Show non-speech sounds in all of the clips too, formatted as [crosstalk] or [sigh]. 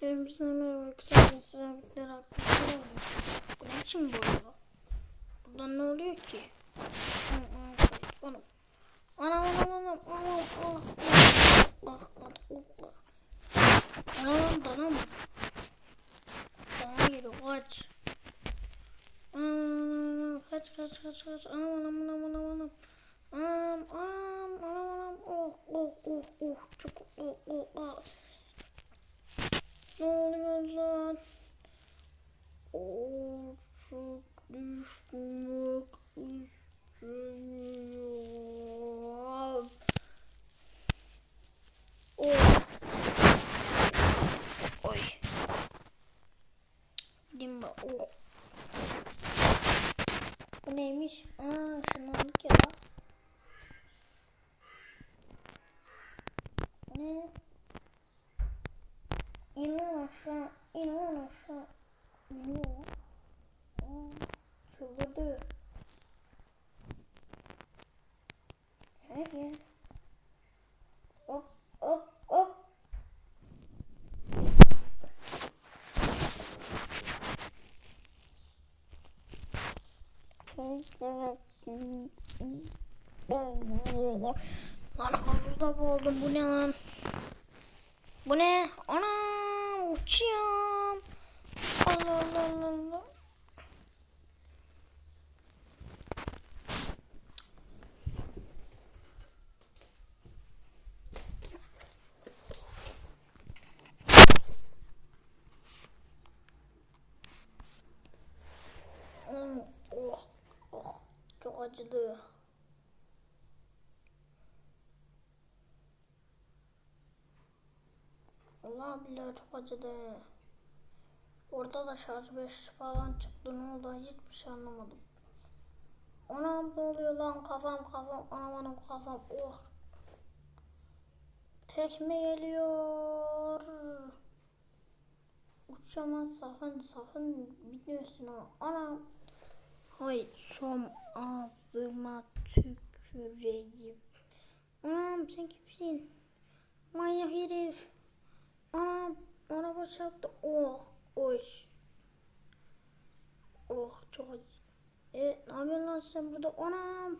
Hepinize merhaba arkadaşlar. Size bitler hakkında? Bu ne kim bu arada? Burada ne oluyor ki? Anam. Anam anam anam anam ah ah ah ah ah Anam dana mı? Dana geliyor kaç. Anam kaç kaç kaç kaç anam anam anam anam anam. Anam anam anam anam oh oh oh oh çok oh oh oh. Ne oluyor lan? Ortak düşmek istemiyorum. Oh. Oy. Dimba. Oh. Bu neymiş? Aa, ışınlandık ya. Ne? Allah Allah Allah. Hmm, Oh, oh, çok acıdı. Allah billahi çok acıdı. Orada da şarj 5 falan çıktı. Ne oldu? Hiçbir şey anlamadım. Anam ne oluyor lan? Kafam kafam. Anam kafam. Oh. Tekme geliyor. Uçamaz sakın sakın bitmiyorsun ha. Anam. Hay şom ağzıma tüküreyim. Anam sen kimsin? Manyak herif. Anam araba çarptı. Oh. Oy. Oh çok acı. Evet ne yapıyorsun lan sen burada? Anam.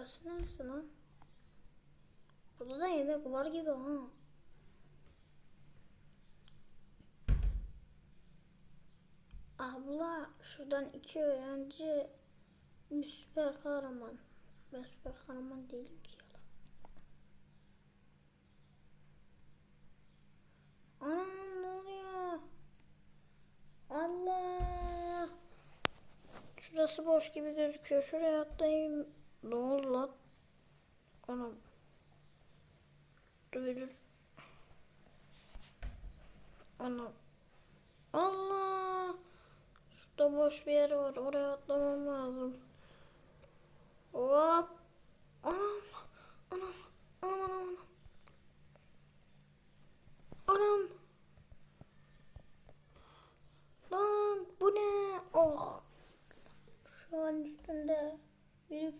Burası neresi lan? Burada da yemek var gibi ha. Abla şuradan iki öğrenci süper kahraman. Ben süper kahraman değilim ki yalan. Anam ne oluyor? Allah. Şurası boş gibi gözüküyor. Şuraya atlayayım. Ne oldu lan? Anam. Duyulur. Anam. Allah. Şurada boş bir yer var. Oraya atlamam lazım. Hop. Anam.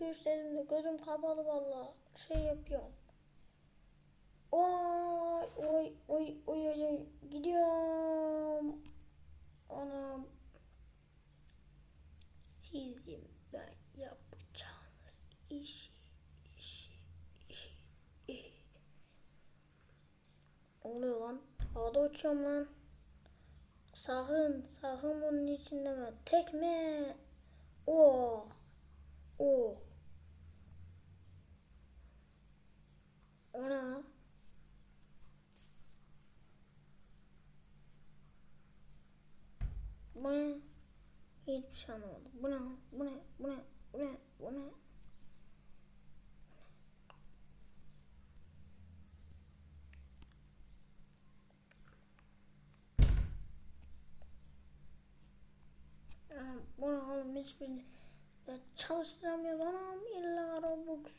2-3 dedim de gözüm kapalı valla şey yapıyorum. Oy oy oy oy oy gidiyorum. Anam. Sizin ben yapacağınız işi işi işi. işi. Oluyor lan. Havada uçuyorum lan. Sakın, sakın bunun içinde mi? Tekme. Oh. Oh. Şey anlamadım. Bu ne? Bu ne? Bu ne? Bu ne? Bu ne? Ya Bu ne oğlum hiçbir ya çalıştıramıyoruz anam illa Robux.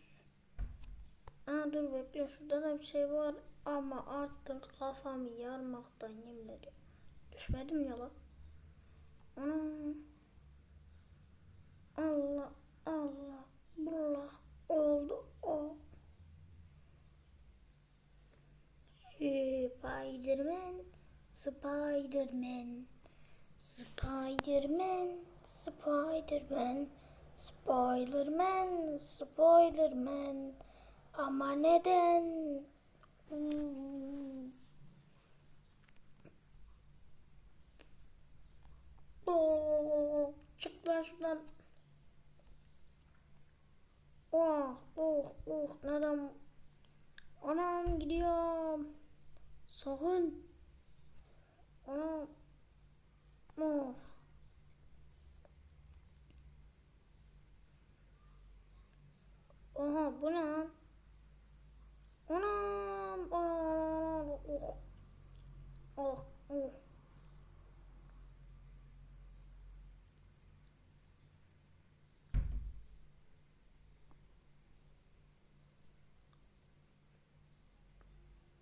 şurada da bir şey var ama artık kafamı yarmaktan yemin ediyorum. Düşmedim ya lan. Anam. Allah Allah. Allah oldu o. Spiderman, Spiderman, Spiderman, Spiderman, Spiderman, Spiderman. Ama neden? Hmm. Oo, Çık şuradan. Oh, oh, oh, neden? Anam gidiyorum. Sakın. Anam. Oh. Oha bu ne lan? Anam. Oh. Oh. Oh.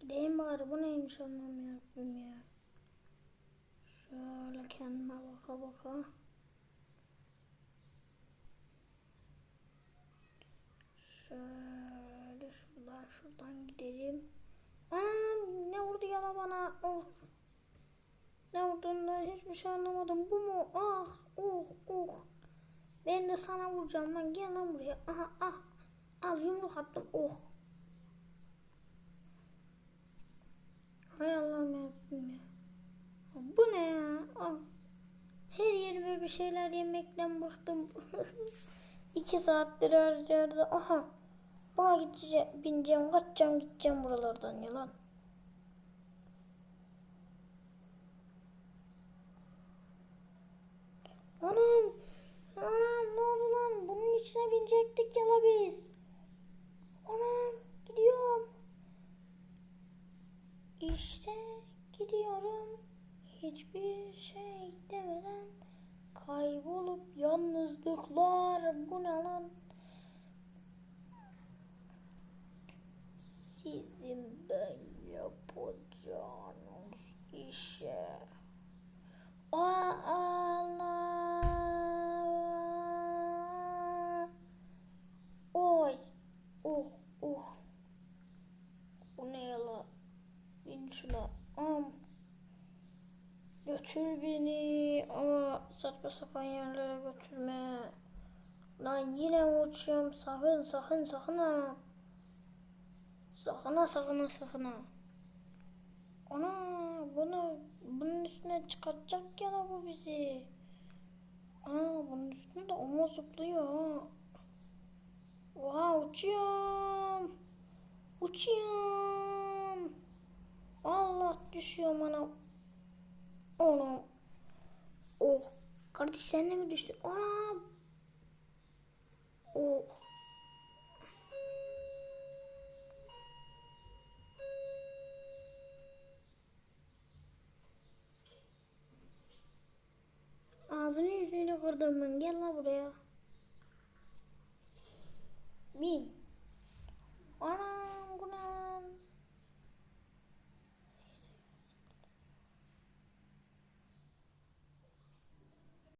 Gideyim bari bu neymiş anlamıyorum ya. Şöyle kendime baka baka. Şöyle şuradan şuradan gidelim. Anam ne vurdu ya la bana? Oh. Ne vurduğundan hiçbir şey anlamadım. Bu mu? Ah, oh, oh. Ben de sana vuracağım lan. Gel lan buraya. Aha, ah. Al yumruk attım. Oh. Hay Allah'ım yarabbim ya. Bu ne ya? Ah. Her yerime bir şeyler yemekten bıktım. [laughs] İki saattir harcardı. Aha. Buna gideceğim, bineceğim, kaçacağım, gideceğim buralardan yalan. Anam. Anam ne oldu lan? Bunun içine binecektik ya la biz. Anam gidiyorum. İşte gidiyorum. Hiçbir şey demeden kaybolup yalnızlıklar bu ne lan? Sizin ben yapacağınız işe. Aa, Allah. Oy. Oh, oh. Bu ne ya la? Bin şuna. Am. Götür beni ama saçma sapan yerlere götürme. Lan yine uçuyorum? Sakın sakın sakın ha. Sakın ha sakın ha sakın ha. Ana bunu bunun üstüne çıkartacak ya da bu bizi. Aa bunun üstünde de oma zıplıyor ha. Oha uçuyorum. Uçuyorum. Allah düşüyorum anam. Anam. Oh. Kardeş sen de mi düştün? Anam. Oh. Ben. Gel la buraya. Bin. Ana